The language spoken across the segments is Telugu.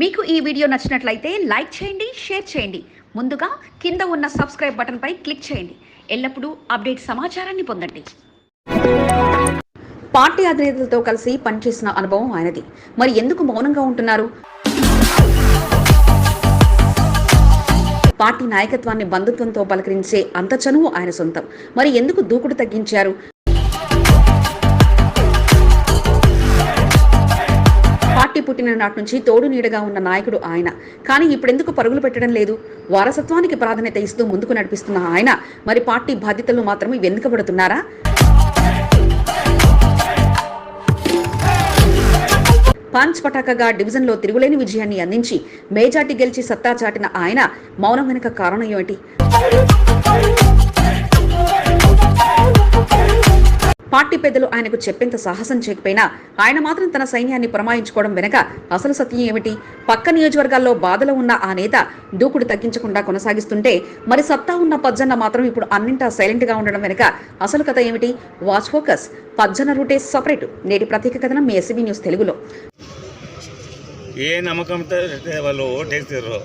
మీకు ఈ వీడియో నచ్చినట్లయితే లైక్ చేయండి షేర్ చేయండి. ముందుగా కింద ఉన్న సబ్స్క్రైబ్ బటన్పై క్లిక్ చేయండి. ఎల్లప్పుడూ అప్డేట్ సమాచారాన్ని పొందండి. పార్టీ అధినేతలతో కలిసి పనిచేసిన అనుభవం ఆయనది. మరి ఎందుకు మౌనంగా ఉంటున్నారు? పార్టీ నాయకత్వాన్ని బంధుత్వంతో పలకరించే అంత చనువు ఆయన సొంతం. మరి ఎందుకు దూకుడు తగ్గించారు? పార్టీ పుట్టిన నాటి నుంచి తోడు నీడగా ఉన్న నాయకుడు ఆయన. కానీ ఇప్పుడెందుకు పరుగులు పెట్టడం లేదు? వారసత్వానికి ప్రాధాన్యత ఇస్తూ ముందుకు నడిపిస్తున్న ఆయన. మరి పార్టీ బాధ్యతలు మాత్రమే వెనుకబడుతున్నారా? పంచ్ పటాకగా డివిజన్లో తిరుగులేని విజయాన్ని అందించి మేజార్టీ గెలిచి సత్తా చాటిన ఆయన మౌనం వెనుక కారణం ఏమిటి? పార్టీ పెద్దలు ఆయనకు చెప్పేంత సాహసం చేయకపోయినా ఆయన మాత్రం తన సైన్యాన్ని పురమాయించుకోవడం వెనక అసలు సత్యం ఏమిటి? పక్క నియోజకవర్గాల్లో బాధలో ఉన్న ఆ నేత దూకుడు తగ్గించకుండా కొనసాగిస్తుంటే మరి సత్తా ఉన్న పజ్జన్న మాత్రం ఇప్పుడు అన్నింటా సైలెంట్గా ఉండడం వెనక అసలు కథ ఏమిటి? వాచ్ ఫోకస్ పజ్జన్న రూటే సపరేట్. నేటి ప్రత్యేక కథనం మీ ఎస్సీబీ న్యూస్ తెలుగులో. ఏ నమ్మకంతో వాళ్ళు ఓటేసారు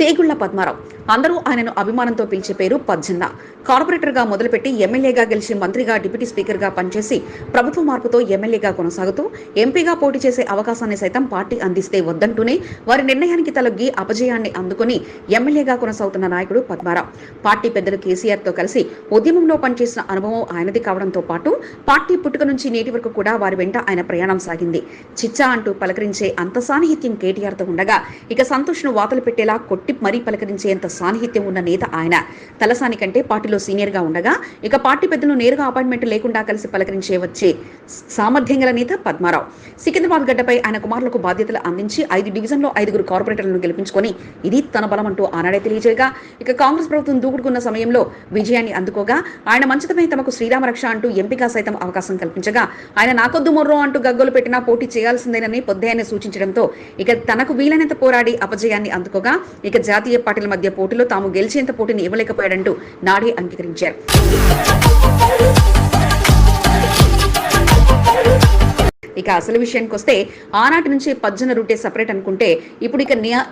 తేగుళ్ళ పద్మారావు. అందరూ ఆయనను అభిమానంతో పిలిచే పేరు పజ్జన్న. కార్పొరేటర్గా మొదలుపెట్టి ఎమ్మెల్యేగా గెలిచి మంత్రిగా డిప్యూటీ స్పీకర్గా పనిచేసి ప్రభుత్వ మార్పుతో ఎమ్మెల్యేగా కొనసాగుతూ ఎంపీగా పోటీ చేసే అవకాశాన్ని సైతం పార్టీ అందిస్తే వద్దంటూనే వారి నిర్ణయానికి తలొగ్గి అపజయాన్ని అందుకుని ఎమ్మెల్యేగా కొనసాగుతున్న నాయకుడు పద్మారావు. పార్టీ పెద్దలు కేసీఆర్తో కలిసి ఉద్యమంలో పనిచేసిన అనుభవం ఆయనది కావడంతో పాటు పార్టీ పుట్టుక నుంచి నేటి వరకు కూడా వారి వెంట ఆయన ప్రయాణం సాగింది. చిచ్చా అంటూ పలకరించే అంత సాన్నిహిత్యం కేటీఆర్తో ఉండగా ఇక సంతోష్ను వాతలు పెట్టేలా కొట్టి మరీ పలకరించేంత సాన్నిహిత్యం ఉన్న నేత ఆయన. తలసాని కంటే పార్టీలో సీనియర్గా ఉండగా ఇక పార్టీ పెద్దలు నేరుగా అపాయింట్మెంట్ లేకుండా కలిసి పలకరించే వచ్చే సామర్థ్యం గల నేత పద్మారావు. సికింద్రాబాద్ గడ్డపై ఆయన కుమారులకు బాధ్యతలు అందించి ఐదు డివిజన్లో ఐదుగురు కార్పొరేటర్లను గెలిపించుకొని ఇది తన బలం అంటూ ఆనాడే తెలియజేయగా ఇక కాంగ్రెస్ ప్రభుత్వం దూకుడుకున్న సమయంలో విజయాన్ని అందుకోగా ఆయన మంచితమై తమకు శ్రీరామ రక్ష అంటూ ఎంపిక సైతం అవకాశం కల్పించగా ఆయన నాకొద్దు మొర్రో అంటూ గగ్గోలు పెట్టినా పోటీ చేయాల్సిందేనని పొద్దుయాన్ని సూచించడంతో ఇక తనకు వీలైనంత పోరాడి అపజయాన్ని అందుకోగా ఇక జాతీయ పార్టీల మధ్య పోటీలో తాము గెలిచేంత పోటీని ఇవ్వలేకపోయాడంటూ నాడే అంగీకరించారు. ఇక అసలు విషయానికి వస్తే ఆనాటి నుంచి పజ్జన రూటే సపరేట్ అనుకుంటే ఇప్పుడు ఇక నియా-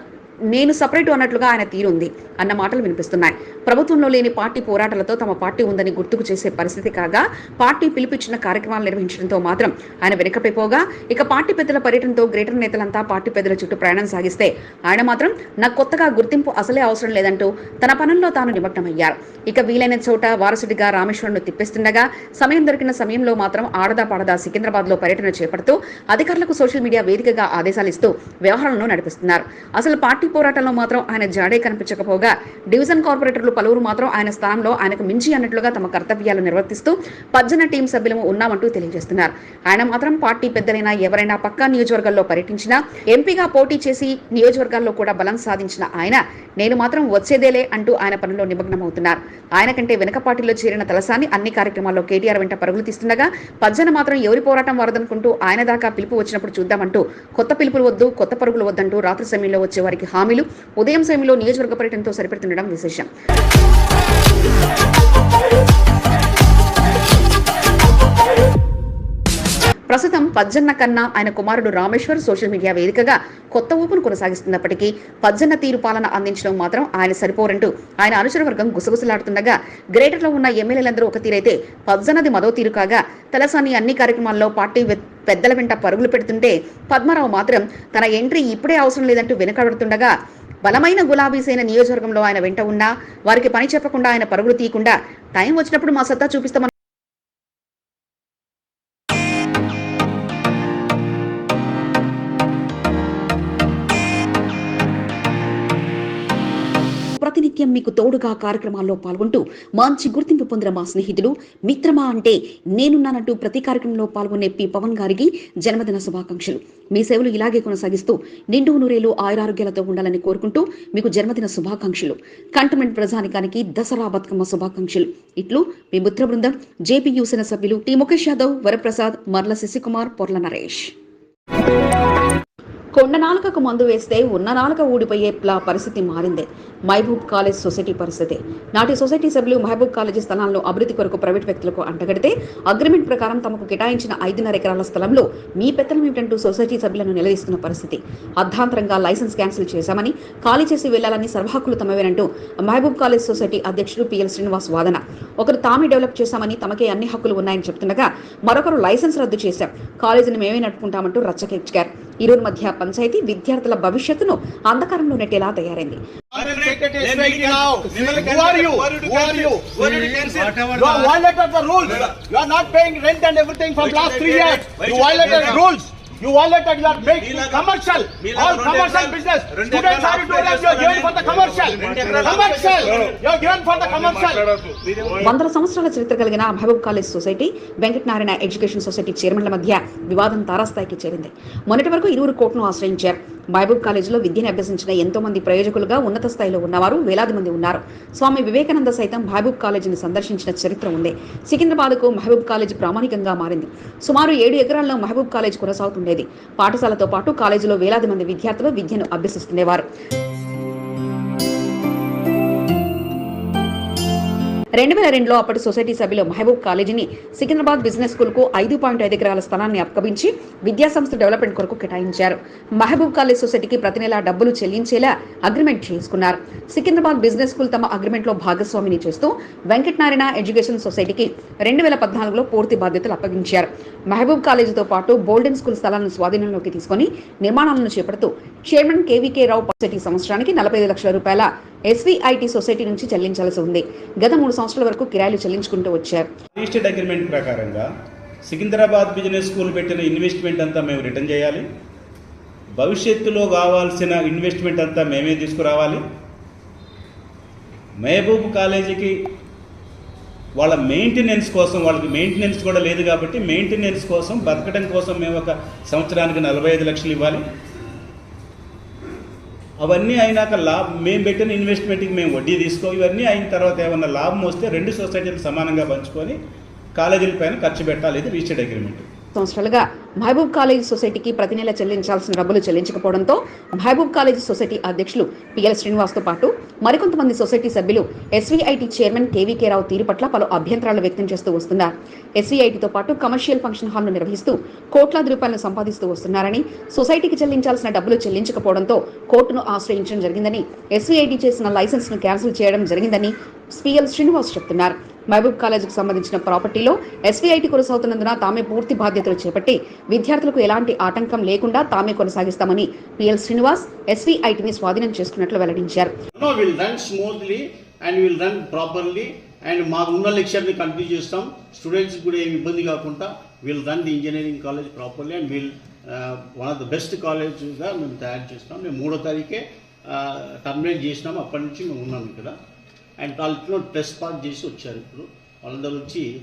నేను సపరేట్ అన్నట్లుగా ఆయన తీరుంది అన్న మాటలు వినిపిస్తున్నాయి. ప్రభుత్వంలో లేని పార్టీ పోరాటాలతో తమ పార్టీ ఉందని గుర్తుకు చేసే పరిస్థితి కాగా పార్టీ పిలిపించిన కార్యక్రమాలు నిర్వహించడంతో మాత్రం ఆయన వెనకపోగా ఇక పార్టీ పెద్దల పర్యటనతో గ్రేటర్ నేతలంతా పార్టీ పెద్దల చుట్టూ ప్రయాణం సాగిస్తే ఆయన మాత్రం నాకు కొత్తగా గుర్తింపు అసలే అవసరం లేదంటూ తన పనుల్లో తాను నిమగ్నమయ్యారు. ఇక వీలైన చోట వారసుడిగా రామేశ్వరంను తిప్పిస్తుండగా సమయం దొరికిన సమయంలో మాత్రం ఆడదా పాడదా సికింద్రాబాద్లో పర్యటన చేపడుతూ అధికారులకు సోషల్ మీడియా వేదికగా ఆదేశాలు ఇస్తూ వ్యవహారాలను నడిపిస్తున్నారు. అసలు పార్టీ పోరాటంలో మాత్రం ఆయన జాడే కనిపించకపోగా డివిజన్ కార్పొరేటర్లు పలువురు మాత్రం ఆయన స్థానంలో ఆయనకు మించి అన్నట్లుగా తమ కర్తవ్యాలు నిర్వర్తిస్తూ పజ్జన టీం సభ్యులము ఉన్నామంటూ తెలియజేస్తున్నారు. ఆయన మాత్రం పార్టీ పెద్దలైనా ఎవరైనా పక్కా నియోజకవర్గాల్లో పర్యటించినా ఎంపీగా పోటీ చేసి నియోజకవర్గాల్లో కూడా బలం సాధించిన ఆయన నేను మాత్రం వచ్చేదేలే అంటూ ఆయన పనిలో నిమగ్నమవుతున్నారు. ఆయన కంటే వెనక పార్టీలో చేరిన తలసాని అన్ని కార్యక్రమాల్లో కేటీఆర్ వెంట పరుగులు తీస్తుండగా పజ్జన మాత్రం ఎవరి పోరాటం వరదనుకుంటూ ఆయన దాకా పిలుపు వచ్చినప్పుడు చూద్దామంటూ కొత్త పిలుపులు వద్దు కొత్త పరుగులు వద్దంటూ రాత్రి సమయంలో వచ్చే వారికి హామీలు ఉదయం సమయంలో నియోజకవర్గ పర్యటనతో సరిపెడుతుండడం విశేషం. ప్రస్తుతం పజ్జన్న కన్నా ఆయన కుమారుడు రామేశ్వర్ సోషల్ మీడియా వేదికగా కొత్త ఊపును కొనసాగిస్తున్నప్పటికీ పజ్జన్న తీరు పాలన అందించడం మాత్రం ఆయన సరిపోరంటూ ఆయన అనుచర వర్గం గుసగుసలాడుతుండగా గ్రేటర్లో ఉన్న ఎమ్మెల్యేలందరూ ఒక తీరైతే పజ్జన్నది మరో తీరు కాగా తలసాని అన్ని కార్యక్రమాల్లో పార్టీ పెద్దల వెంట పరుగులు పెడుతుంటే పద్మారావు మాత్రం తన ఎంట్రీ ఇప్పుడే అవసరం లేదంటూ వెనుకబడుతుండగా బలమైన గులాబీ సేన నియోజకవర్గంలో ఆయన వెంట ఉన్నా వారికి పని చెప్పకుండా ఆయన పరుగులు తీయకుండా టైం వచ్చినప్పుడు మా సత్తా చూపిస్తామని ప్రతినిత్యం మీకు తోడుగా కార్యక్రమాల్లో పాల్గొంటూ మంచి గుర్తింపు పొందిన మా స్నేహితుడు మిత్రమా అంటే నేనున్నానంటూ ప్రతి కార్యక్రమంలో పాల్గొనే పి. పవన్ గారికి జన్మదిన శుభాకాంక్షలు. మీ సేవలు ఇలాగే కొనసాగిస్తూ నిండు నూరేలు ఆయురారోగ్యాలతో ఉండాలని కోరుకుంటూ మీకు జన్మదిన శుభాకాంక్షలు. కంటమెంట్ ప్రజానికానికి దసరా బతుకమ్మ శుభాకాంక్షలు. ఇట్లు మీ మిత్ర బృందం జేపీ యువసేన సభ్యులు టి. ముఖేష్ యాదవ్ వరప్రసాద్ మర్ల శశికుమార్ పొర్ల నరేష్. కొండ నాలుకకు మందు వేస్తే ఉన్న నాలుక ఊడిపోయేలా పరిస్థితి మారింది. మహబూబ్ కాలేజ్ సొసైటీ పరిస్థితి. నాటి సొసైటీ సభ్యులు మహబూబ్ కాలేజీ స్థలాలను అభివృద్ధి కొరకు ప్రైవేట్ వ్యక్తులకు అంటగడితే అగ్రిమెంట్ ప్రకారం తమకు కేటాయించిన ఐదున్నర ఎకరాల స్థలంలో మీ పెత్తనం ఏమిటంటూ సొసైటీ సభ్యులను నిలదీస్తున్న పరిస్థితి. అర్ధాంతరంగా లైసెన్స్ క్యాన్సిల్ చేశామని ఖాళీ చేసి వెళ్ళాలని సర్వహక్కులు తమవేనంటూ మహబూబ్ కాలేజ్ సొసైటీ అధ్యక్షుడు పిఎల్ శ్రీనివాస్ వాదన. ఒకరు తామే డెవలప్ చేశామని తమకే అన్ని హక్కులు ఉన్నాయని చెప్తుండగా మరొకరు లైసెన్స్ రద్దు చేశాం. కాలేజీని మేమే నడుపుకుంటామంటూ రచ్చకెచ్చారు ఇరువురి మధ్య పంచాయతీ విద్యార్థుల భవిష్యత్తును అంధకారంలో నెట్టేలా తయారైంది you? Are violated the rules. You are not paying rent and everything from last three years. You violated rules. You violated your big commercial. All commercial ఎకరాలు- business. రెండు Students ఎకరాలు are doing occupy you are given for the commercial. ఎకరాలు Commercial. You are given for the commercial. వందల సంవత్సరాల చరిత్ర కలిగిన Mahaboob college society Venkatanarayana education society చైర్మన్ల మధ్య వివాదం తారాస్థాయికి చేరింది మొన్నటి వరకు ఇరువురు కోర్టును ఆశ్రయించారు మహబూబ్ కాలేజీలో విద్యను అభ్యసించిన ఎంతో మంది ప్రయోజకులుగా ఉన్నత స్థాయిలో ఉన్నవారు వేలాది మంది ఉన్నారు స్వామి వివేకానంద సైతం మహబూబ్ కాలేజీని సందర్శించిన చరిత్ర ఉంది సికింద్రాబాద్కు మహబూబ్ కాలేజ్ ప్రామాణికంగా మారింది సుమారు ఏడు ఎకరాల్లో మహబూబ్ కాలేజ్ ఉండేది. పాఠశాలతో పాటు కాలేజీలో వేలాది మంది విద్యార్థులు విద్యను అభ్యసిస్తుండేవారు. రెండు వేల రెండులో అప్పటి సొసైటీ సభ్యులు మహబూబ్ కాలేజీని సికింద్రాబాద్ బిజినెస్ స్కూల్కు ఐదు పాయింట్ ఐదు ఎకరాల స్థలాన్ని అప్పగించి విద్యాసంస్థ డెవలప్మెంట్ కొరకు కేటాయించారు. మహబూబ్ కాలేజ్ సొసైటీకి ప్రతి నెలా డబ్బులు చెల్లించేలా అగ్రిమెంట్ చేసుకున్నారు. సికింద్రాబాద్ బిజినెస్ స్కూల్ తమ అగ్రిమెంట్లో భాగస్వామిని చేస్తూ వెంకటనారాయణ ఎడ్యుకేషన్ సొసైటీకి రెండు వేల పద్నాలుగులో పూర్తి బాధ్యతలు అప్పగించారు. మహబూబ్ కాలేజీతో పాటు బోల్డెన్ స్కూల్ స్థలాలను స్వాధీనంలోకి తీసుకొని నిర్మాణాలను చేపడుతూ చైర్మన్ కేవీకే రావు సొసైటీ సంవత్సరానికి నలభై ఐదు లక్షల రూపాయల ఎస్వీఐటి సొసైటీ నుంచి చెల్లించాల్సి ఉంది. గత మూడు సంవత్సరాల వరకు కిరాయిలు చెల్లించుకుంటూ వచ్చారు. రిజిస్టర్డ్ అగ్రిమెంట్ ప్రకారంగా సికింద్రాబాద్ బిజినెస్ స్కూల్ పెట్టిన ఇన్వెస్ట్మెంట్ అంతా మేము రిటర్న్ చేయాలి. భవిష్యత్తులో కావాల్సిన ఇన్వెస్ట్మెంట్ అంతా మేమే తీసుకురావాలి. మహబూబ్ కాలేజీకి వాళ్ళ మెయింటెనెన్స్ కోసం వాళ్ళకి మెయింటెనెన్స్ కూడా లేదు కాబట్టి మెయింటెనెన్స్ కోసం బతకడం కోసం మేము ఒక సంవత్సరానికి నలభై ఐదు లక్షలు ఇవ్వాలి. అవన్నీ అయినాక లాభం మేము పెట్టిన ఇన్వెస్ట్మెంట్కి మేము వడ్డీ తీసుకో ఇవన్నీ అయిన తర్వాత ఏమన్నా లాభం వస్తే రెండు సొసైటీలు సమానంగా పంచుకొని కాలేజీల పైన ఖర్చు పెట్టాలి ఇది రీచెడ్ అగ్రిమెంట్ సంవత్సరాలుగా మహబూబ్ కాలేజ్ సొసైటీకి ప్రతి నెల చెల్లించాల్సిన డబ్బులు చెల్లించకపోవడంతో మహబూబ్ కాలేజ్ సొసైటీ అధ్యక్షులు పిఎల్ శ్రీనివాస్తో పాటు మరికొంతమంది సొసైటీ సభ్యులు ఎస్వీఐటి చైర్మన్ కేవీకే రావు తీరు పట్ల పలు అభ్యంతరాలు వ్యక్తం చేస్తూ వస్తున్నారు. ఎస్వీఐటితో పాటు కమర్షియల్ ఫంక్షన్ హాల్ను నిర్వహిస్తూ కోట్లాది రూపాయలను సంపాదిస్తూ వస్తున్నారని సొసైటీకి చెల్లించాల్సిన డబ్బులు చెల్లించకపోవడంతో కోర్టును ఆశ్రయించడం జరిగిందని ఎస్వీఐటి చేసిన లైసెన్స్ను క్యాన్సిల్ చేయడం జరిగిందని పిఎల్ శ్రీనివాస్ చెప్తున్నారు. మహబూబ్ కాలేజీకి సంబంధించిన ప్రాపర్టీలో ఎస్వీఐటి కొనసాగుతున్నందున తామే పూర్తి బాధ్యతలు చేపట్టి విద్యార్థులకు ఎలాంటి ఆటంకం లేకుండా తామే కొనసాగిస్తామని పిఎల్ శ్రీనివాస్ ఎస్వీఐటిని స్వాధీనం చేసుకున్నట్లు వెల్లడించారు. And will run properly and మాకు ఉన్న లెక్చర్ని కంటిన్యూ చేస్తాం. స్టూడెంట్స్ కూడా ఏమి ఇబ్బంది కాకుండా will run the engineering college properly and will one of the best కాలేజ్గా మేము తయారు చేస్తాం. మేము మూడో తారీఖే uh, టర్మినేట్ చేసినాము అప్పటి నుంచి మేము ఉన్నాం ఇక్కడ. అండ్ వాళ్ళు టెస్ట్ పాస్ చేసి వచ్చారు ఇప్పుడు. వాళ్ళందరూ వచ్చి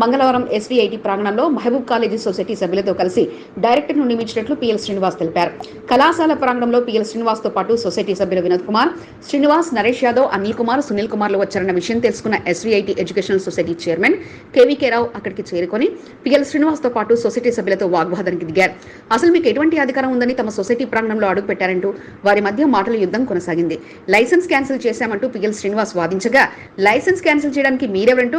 మంగళవారం ఎస్వీఐటి ప్రాంగణంలో మహబూబ్ కాలేజీ సొసైటీ సభ్యులతో కలిసి డైరెక్టర్ను నియమించినట్లు పిఎల్ శ్రీనివాస్ తెలిపారు. కళాశాల ప్రాంగణంలో పిఎల్ శ్రీనివాస్తో పాటు సొసైటీ సభ్యులు వినోద్ కుమార్ శ్రీనివాస్ నరేష్ యాదవ్ అనిల్ కుమార్ సునీల్ కుమార్లు వచ్చారన్న విషయం తెలుసుకున్న SVIT educational society chairman KVK Rao అక్కడికి చేరుకొని పిఎల్ శ్రీనివాస్తో పాటు సొసైటీ సభ్యులతో వాగ్వాదానికి దిగారు. అసలు మీకు ఎటువంటి అధికారం ఉందని తమ సొసైటీ ప్రాంగణంలో అడుగుపెట్టారంటూ వారి మధ్య మాటల యుద్ధం కొనసాగింది. లైసెన్స్ క్యాన్సిల్ చేశామంటూ పిఎల్ శ్రీనివాస్ వాదించగా లైసెన్స్ క్యాన్సిల్ చేయడానికి మీరెవరంటూ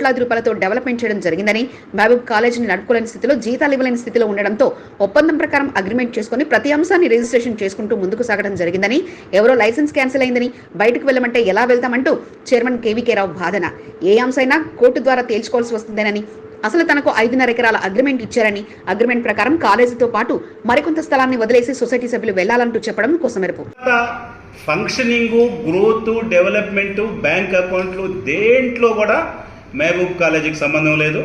కోట్లాది రూపాయలతో డెవలప్మెంట్ చేయడం జరిగిందని మహబూబ్ కాలేజీని నడుపుకోలేని స్థితిలో జీతాలు ఇవ్వలేని స్థితిలో ఉండడంతో ఒప్పందం ప్రకారం అగ్రిమెంట్ చేసుకుని ప్రతి అంశాన్ని రిజిస్ట్రేషన్ చేసుకుంటూ ముందుకు సాగడం జరిగిందని ఎవరో లైసెన్స్ క్యాన్సిల్ అయిందని బయటకు వెళ్ళమంటే ఎలా వెళ్తామంటూ చైర్మన్ కేవీకే రావు బాధన ఏ అంశమైనా కోర్టు ద్వారా తేల్చుకోవాల్సి వస్తుందేనని అసలు తనకు ఐదున్నర ఎకరాల అగ్రిమెంట్ ఇచ్చారని అగ్రిమెంట్ ప్రకారం కాలేజీతో పాటు మరికొంత స్థలాన్ని వదిలేసి సొసైటీ సభ్యులు వెళ్ళాలంటూ చెప్పడం కోసమెరుపు. ఫంక్షనింగ్ గ్రోత్ డెవలప్మెంట్ బ్యాంక్ అకౌంట్లు దేంట్లో కూడా మహబూబ్ కాలేజీకి సంబంధం లేదు.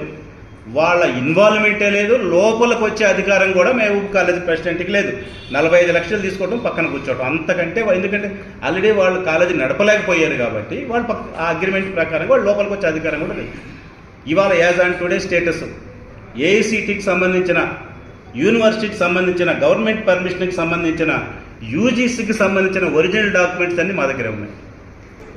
వాళ్ళ ఇన్వాల్వ్మెంటే లేదు. లోపలికి వచ్చే అధికారం కూడా మహబూబ్ కాలేజ్ ప్రెసిడెంట్కి లేదు. నలభై ఐదు లక్షలు తీసుకోవడం పక్కన కూర్చోవడం అంతకంటే ఎందుకంటే ఆల్రెడీ వాళ్ళు కాలేజీ నడపలేకపోయారు కాబట్టి వాళ్ళు పక్క ఆ అగ్రిమెంట్ ప్రకారం వాళ్ళు లోపలికి వచ్చే అధికారం కూడా లేదు. ఇవాళ యాజ్ ఆన్ టుడే స్టేటస్ ఏఐసిటీకి సంబంధించిన యూనివర్సిటీకి సంబంధించిన గవర్నమెంట్ పర్మిషన్కి సంబంధించిన యూజీసీకి సంబంధించిన ఒరిజినల్ డాక్యుమెంట్స్ అన్నీ మా దగ్గర ఉన్నాయి.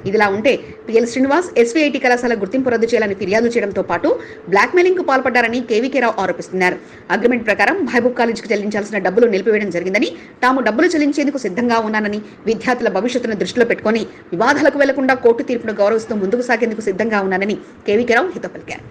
ఇదిలా ఉంటే పిఎల్ శ్రీనివాస్ ఎస్వీఐటి కళాశాల గుర్తింపు రద్దు చేయాలని ఫిర్యాదు చేయడంతో పాటు బ్లాక్ మెయిలింగ్కు పాల్పడ్డారని కేవీకే రావు ఆరోపిస్తున్నారు. అగ్రిమెంట్ ప్రకారం మహబూబ్ కాలేజీకి చెల్లించాల్సిన డబ్బులు నిలిపివేయడం జరిగిందని తాము డబ్బులు చెల్లించేందుకు సిద్ధంగా ఉన్నానని విద్యార్థుల భవిష్యత్తును దృష్టిలో పెట్టుకుని వివాదాలకు వెళ్ళకుండా కోర్టు తీర్పును గౌరవిస్తూ ముందుకు సాగేందుకు సిద్ధంగా ఉన్నానని కేవీకే రావు హితో పలికారు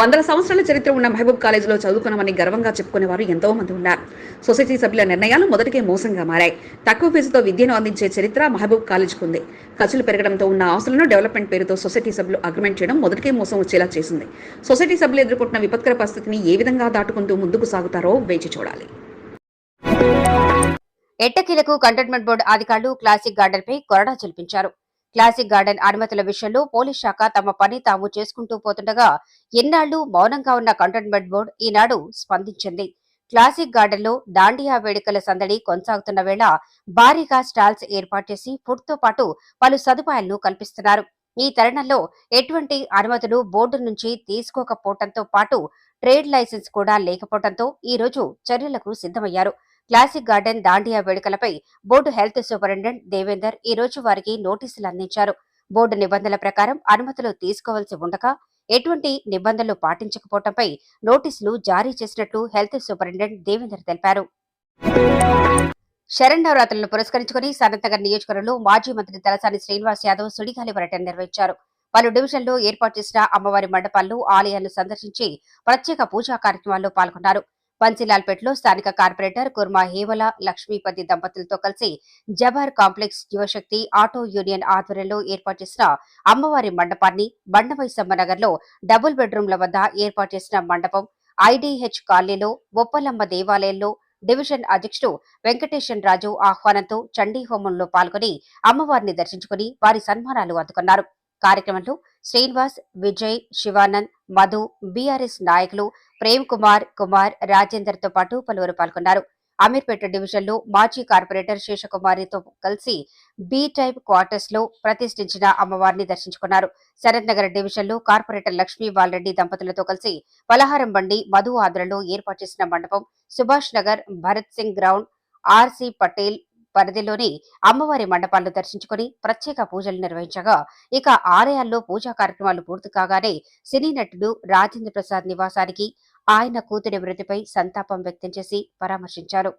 వందల సంవత్సరాల చరిత్ర ఉన్న మహబూబ్ కాలేజీలో చదువుకున్నామని గర్వంగా చెప్పుకునే వారు ఎంతో మంది ఉన్నారు. సొసైటీ సభ్యుల నిర్ణయాలు మొదటికే మోసంగా మారాయి. తక్కువ ఫీజుతో విద్యను అందించే చరిత్ర మహబూబ్ కాలేజీకి ఉంది. ఖర్చులు పెరగడంతో ఉన్న ఆస్తులను డెవలప్మెంట్ పేరుతో సొసైటీ సభ్యులు అగ్రిమెంట్ చేయడం మొదటికే మోసం వచ్చేలా చేసింది. సొసైటీ సభ్యులు ఎదుర్కొంటున్న విపత్కర పరిస్థితిని ఏ విధంగా దాటుకుంటూ ముందుకు సాగుతారో వేచి చూడాలి. ఎట్టకీలకు కంటోన్మెంట్ బోర్డు అధికారులు క్లాసిక్ గార్డెన్ పై కొరడా చూపించారు క్లాసిక్ గార్డెన్ అనుమతుల విషయంలో పోలీస్ శాఖ తమ పని తాము చేసుకుంటూ పోతుండగా ఎన్నాళ్ళు మౌనంగా ఉన్న కంటోన్మెంట్ బోర్డు ఈనాడు స్పందించింది. క్లాసిక్ గార్డెన్లో దాండియా వేడుకల సందడి కొనసాగుతున్న వేళ భారీగా స్టాల్స్ ఏర్పాటు చేసి ఫుడ్తో పాటు పలు సదుపాయాలను కల్పిస్తున్నారు. ఈ తరుణంలో ఎటువంటి అనుమతులు బోర్డు నుంచి తీసుకోకపోవడంతో పాటు ట్రేడ్ లైసెన్స్ కూడా లేకపోవడంతో ఈ రోజు చర్యలకు సిద్ధమయ్యారు. క్లాసిక్ గార్డెన్ దాండియా వేడుకలపై బోర్డు హెల్త్ సూపరింటెండెంట్ దేవేందర్ ఈ రోజు వారికి నోటీసులు అందించారు. బోర్డు నిబంధనల ప్రకారం అనుమతులు తీసుకోవాల్సి ఉండగా ఎటువంటి నిబంధనలు పాటించకపోవడంపై నోటీసులు జారీ చేసినట్లు హెల్త్ సూపరింటెండెంట్ దేవేందర్ తెలిపారు. శరణవరాత్రులను పురస్కరించుకుని సనత్నగర్ నియోజకవర్గంలో మాజీ మంత్రి తలసాని శ్రీనివాస్ యాదవ్ సుడిగాలి పర్యటన నిర్వహించారు. పలు డివిజన్లో ఏర్పాటు చేసిన అమ్మవారి మండపాల్లో ఆలయాలను సందర్శించి ప్రత్యేక పూజా కార్యక్రమాల్లో పాల్గొన్నారు. పంచిలాల్పేటలో స్థానిక కార్పొరేటర్ కుర్మా హేవల లక్ష్మీపతి దంపతులతో కలిసి Jabbar complex Yuvashakti auto union ఆధ్వర్యంలో ఏర్పాటు చేసిన అమ్మవారి మండపాన్ని బండవైసమ్మ నగర్లో డబుల్ బెడ్రూమ్ల వద్ద ఏర్పాటు చేసిన మండపం ఐడీహెచ్ కాలనీలో బొప్పలమ్మ దేవాలయంలో డివిజన్ అధ్యక్షుడు వెంకటేశన్ రాజు ఆహ్వానంతో చండీ హోమంలో పాల్గొని అమ్మవారిని దర్శించుకుని వారి సన్మానాలు అందుకున్నారు. కార్యక్రమంలో శ్రీనివాస్ విజయ్ శివానంద్ మధు బీఆర్ఎస్ నాయకులు ప్రేమ్ కుమార్ కుమార్ రాజేందర్తో పాటు పలువురు పాల్గొన్నారు. అమీర్పేట డివిజన్లో మాజీ కార్పొరేటర్ శేషకుమారితో కలిసి బి టైప్ క్వార్టర్స్లో ప్రతిష్ఠించిన అమ్మవారిని దర్శించుకున్నారు. శరత్ నగర్ డివిజన్లో కార్పొరేటర్ లక్ష్మీ బాలరెడ్డి దంపతులతో కలిసి పలహారం బండి మధు ఆధ్వర్యంలో ఏర్పాటు చేసిన మండపం సుభాష్ నగర్ భరత్ సింగ్ గ్రౌండ్ ఆర్సీ పటేల్ పరిధిలోని అమ్మవారి మండపాలను దర్శించుకుని ప్రత్యేక పూజలు నిర్వహించగా ఇక ఆలయాల్లో పూజా కార్యక్రమాలు పూర్తి కాగానే సినీ నటుడు రాజేంద్ర ప్రసాద్ నివాసానికి ఆయన కూతురి మృతిపై సంతాపం వ్యక్తం చేసి పరామర్శించారు.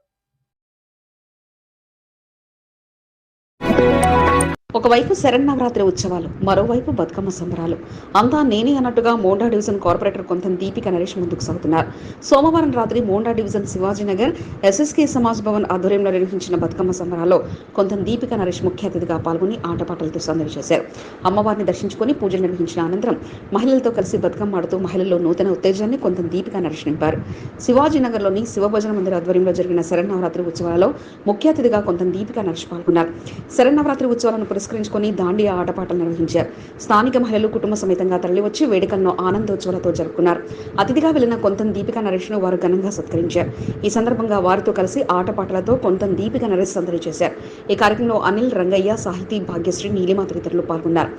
ఒకవైపు శరన్నవరాత్రి ఉత్సవాలు మరోవైపు బతుకమ్మ సంబరాలు. అంతా నేనే అన్నట్టుగా మోండా డివిజన్ కార్పొరేటర్ కొంత దీపిక నరేష్ ముందుకు సాగుతున్నారు. సోమవారం రాత్రి మోండా డివిజన్ శివాజీనగర్ ఎస్ఎస్కే సమాజ్ భవన్ ఆధ్వర్యంలో నిర్వహించిన బతుకమ్మ సంబరాల్లో కొంత దీపిక నరేష్ ముఖ్య అతిథిగా పాల్గొని ఆటపాటలతో సందడి చేశారు. అమ్మవారిని దర్శించుకుని పూజలు నిర్వహించిన అనంతరం మహిళలతో కలిసి బతుకమ్మ ఆడుతూ మహిళల్లో నూతన ఉత్తేజాన్ని కొంత దీపిక నరేష్ నింపారు. శివాజీనగర్లోని శివభజన మందిర ఆధ్వర్యంలో జరిగిన శరన్నవరాత్రి ఉత్సవాలలో ముఖ్య అతిథిగా కొంత దీపిక నరేష్ పాల్గొన్నారు. శరన్నవరాత్రి ఉత్సవాలను పురస్కరించుకొని దాండియా ఆటపాటలు నిర్వహించారు. స్థానిక మహిళలు కుటుంబ సమేతంగా తరలివచ్చి వేడుకలను ఆనందోత్సవాలతో జరుపుకున్నారు. అతిథిగా వెళ్ళిన కొంత దీపిక నరేష్ను వారు ఘనంగా సత్కరించారు. ఈ సందర్భంగా వారితో కలిసి ఆటపాటలతో కొంత దీపిక నరేష్ సందడి చేశారు. ఈ కార్యక్రమంలో అనిల్ రంగయ్య సాహితీ భాగ్యశ్రీ నీలిమా తదితరులు పాల్గొన్నారు.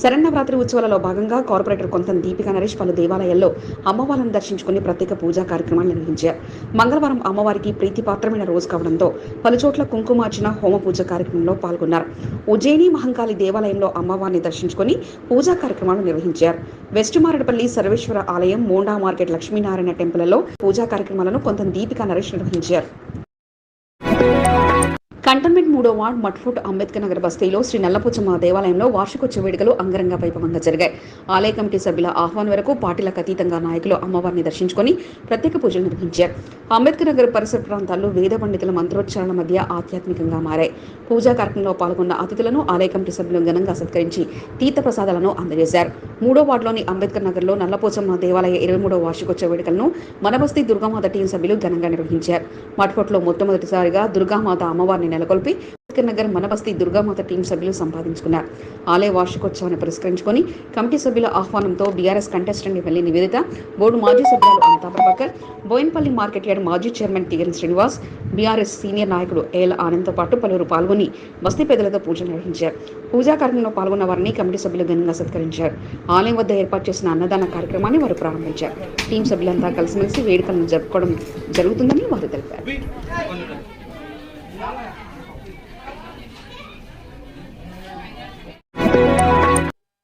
శరన్నవరాత్రి ఉత్సవాలలో భాగంగా కార్పొరేటర్ కొంత దీపిక నరేష్ పలు దేవాలయాల్లో అమ్మవారిని దర్శించుకుని ప్రత్యేక పూజా కార్యక్రమాలు నిర్వహించారు. మంగళవారం అమ్మవారికి ప్రీతిపాత్రమైన రోజు కావడంతో పలు చోట్ల కుంకుమార్చన హోమ పూజ కార్యక్రమంలో పాల్గొన్నారు. ఉజ్జయిని మహంకాళి దేవాలయంలో అమ్మవారిని దర్శించుకుని పూజా కార్యక్రమాలు నిర్వహించారు. వెస్ట్ మారడపల్లి సర్వేశ్వర ఆలయం మోండా మార్కెట్ లక్ష్మీనారాయణ టెంపుల్లో పూజా కార్యక్రమాలను కొంత దీపిక నరేష్ నిర్వహించారు. కంటోన్మెంట్ మూడో వార్డ్ మట్ఫుట్ అంబేద్కర్ నగర్ బస్తీలో శ్రీ నల్లపుచ్చమ్మ దేవాలయంలో వార్షికోత్సవ వేడుకలు అంగరంగ వైభవంగా జరిగాయి. ఆలయ కమిటీ సభ్యుల ఆహ్వానం వరకు పార్టీలకు అతీతంగా నాయకులు అమ్మవారిని దర్శించుకొని ప్రత్యేక పూజలు నిర్వహించారు. అంబేద్కర్ నగర్ పరిసర ప్రాంతాల్లో వేద పండితుల మంత్రోచ్చారణ మధ్య ఆధ్యాత్మికంగా మారాయి. పూజా కార్యక్రమంలో పాల్గొన్న అతిథులను ఆలయ కమిటీ సభ్యులు ఘనంగా సత్కరించి తీర్థ ప్రసాదాలను అందజేశారు. మూడో వార్డులోని అంబేద్కర్ నగర్లో నల్లపోచమ్మ దేవాలయ ఇరవై మూడో వార్షికోత్సవ వేడుకలను మనబస్తీ దుర్గామాత టీం సభ్యులు ఘనంగా నిర్వహించారు. మట్ఫుట్లో మొట్టమొదటిసారిగా దుర్గామాత అమ్మవారిని నెలకొల్పి నగర్ మనబస్తీ దుర్గామాత టీం సభ్యులు సంపాదించుకున్నారు. ఆలయ వార్షికోత్సవాన్ని పురస్కరించుకొని కమిటీ సభ్యుల ఆహ్వానంతో BRS contestant MLA Nivedita board మాజీ సభ్యులు అమితా ప్రభాకర్ బోయిన్పల్లి మార్కెట్ యార్డ్ మాజీ chairman TN Srinivas BRS senior నాయకుడు ఏఎల్ ఆనంద్తో పాటు పలువురు పాల్గొని బస్తీ పెద్దలతో పూజలు నిర్వహించారు. పూజా కార్యక్రమంలో పాల్గొన్న వారిని కమిటీ సభ్యులు ఘనంగా సత్కరించారు. ఆలయం వద్ద ఏర్పాటు చేసిన అన్నదాన కార్యక్రమాన్ని వారు ప్రారంభించారు. టీం సభ్యులంతా కలిసిమెలిసి వేడుకలను జరుపుకోవడం జరుగుతుందని వారు తెలిపారు.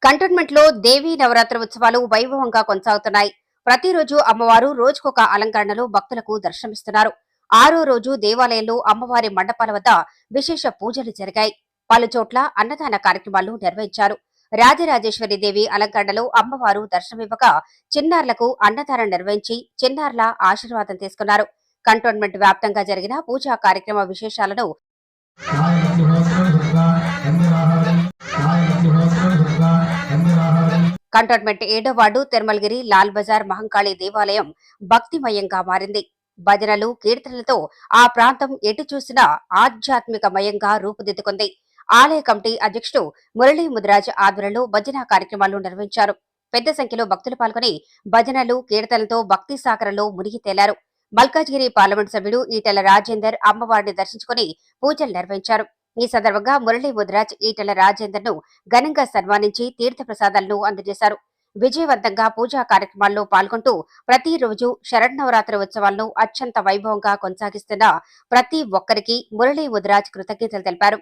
కంటోన్మెంట్లో దేవీ నవరాత్రి ఉత్సవాలు వైభవంగా కొనసాగుతున్నాయి. ప్రతిరోజు అమ్మవారు రోజుకొక అలంకరణలో భక్తులకు దర్శనమిస్తున్నారు. ఆరో రోజు దేవాలయంలో అమ్మవారి మండపాల వద్ద విశేష పూజలు జరిగాయి. పలు చోట్ల అన్నదాన కార్యక్రమాలు నిర్వహించారు. రాజరాజేశ్వరి దేవి అలంకరణలో అమ్మవారు దర్శనమివ్వగా చిన్నారులకు అన్నదానం నిర్వహించి చిన్నారుల ఆశీర్వాదం తీసుకున్నారు. కంటోన్మెంట్ వ్యాప్తంగా జరిగిన పూజా కార్యక్రమ విశేషాలను కంటోన్మెంట్ ఏడో వార్డు తిరుమలగిరి లాల్ బజార్ మహంకాళి దేవాలయం భక్తిమయంగా మారింది. భజనలు కీర్తనలతో ఆ ప్రాంతం ఎటు చూసినా ఆధ్యాత్మికమయంగా రూపుదిద్దుకుంది. ఆలయ కమిటీ అధ్యక్షుడు మురళీ ముదిరాజ్ ఆధ్వర్యంలో భజన కార్యక్రమాలు నిర్వహించారు. పెద్ద సంఖ్యలో భక్తులు పాల్గొని భజనలు కీర్తనలతో భక్తి సాగరంలో మునిగి తేలారు. మల్కాజ్గిరి పార్లమెంట్ సభ్యుడు ఈటెల రాజేందర్ అమ్మవారిని దర్శించుకుని పూజలు నిర్వహించారు. ఈ సందర్భంగా మురళీ ముదిరాజ్ ఈటల రాజేందర్ను ఘనంగా సన్మానించి తీర్థ ప్రసాదాలను అందజేశారు. విజయవంతంగా పూజా కార్యక్రమాల్లో పాల్గొంటూ ప్రతిరోజు శరణవరాత్రి ఉత్సవాలను అత్యంత వైభవంగా కొనసాగిస్తున్న ప్రతి ఒక్కరికి మురళీ ముదిరాజ్ కృతజ్ఞతలు తెలిపారు.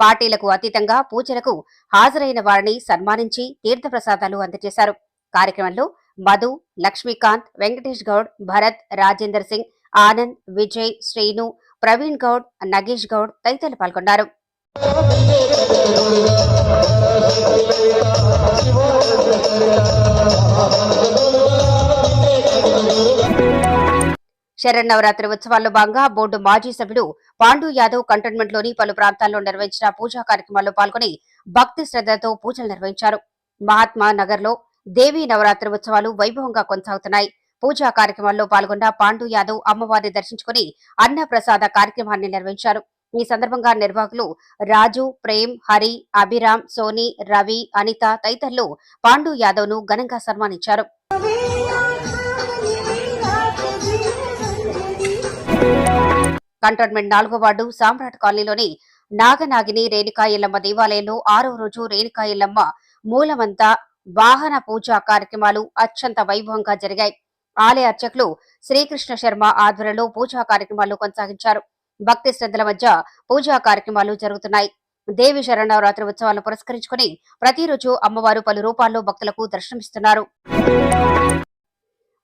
పార్టీలకు అతీతంగా పూజలకు హాజరైన వారిని సన్మానించి తీర్థ ప్రసాదాలు అందజేశారు. కార్యక్రమంలో మధు లక్ష్మీకాంత్ వెంకటేష్ గౌడ్ భరత్ రాజేందర్ సింగ్ ఆనంద్ విజయ్ శ్రీను ప్రవీణ్ గౌడ్ నగేష్ గౌడ్ తదితరులు పాల్గొన్నారు. శరన్నవరాత్రి ఉత్సవాల్లో భాగంగా బోర్డు మాజీ సభ్యుడు పాండు యాదవ్ కంటోన్మెంట్లోని పలు ప్రాంతాల్లో నిర్వహించిన పూజా కార్యక్రమాల్లో పాల్గొని భక్తి శ్రద్ధలతో పూజలు నిర్వహించారు. మహాత్మా నగర్లో దేవీ నవరాత్రి ఉత్సవాలు వైభవంగా కొనసాగుతున్నాయి. పూజా కార్యక్రమాల్లో పాల్గొన్న పాండు యాదవ్ అమ్మవారిని దర్శించుకుని అన్న ప్రసాద కార్యక్రమాన్ని నిర్వహించారు. ఈ సందర్భంగా నిర్వాహకులు రాజు ప్రేమ్ హరి అభిరామ్ సోని రవి అనిత తదితరులు పాండు యాదవ్ను ఘనంగా సన్మానించారు. కంటోన్మెంట్ నాలుగో వార్డు సామ్రాట్ కాలనీలోని నాగనాగిని రేణుకా ఎల్లమ్మ దేవాలయంలో ఆరో రోజు రేణుకా ఎల్లమ్మ మూలమంతా వాహన పూజా కార్యక్రమాలు అత్యంత వైభవంగా జరిగాయి. ఆలయ అర్చకులు శ్రీకృష్ణ శర్మ ఆధ్వర్యంలో పూజా కార్యక్రమాలు కొనసాగించారు. భక్తి శ్రద్ధల మధ్య పూజా కార్యక్రమాలు జరుగుతున్నాయి. దేవి శరణవరాత్రి ఉత్సవాలను పురస్కరించుకుని ప్రతిరోజు అమ్మవారు పలు రూపాల్లో భక్తులకు దర్శనమిస్తున్నారు.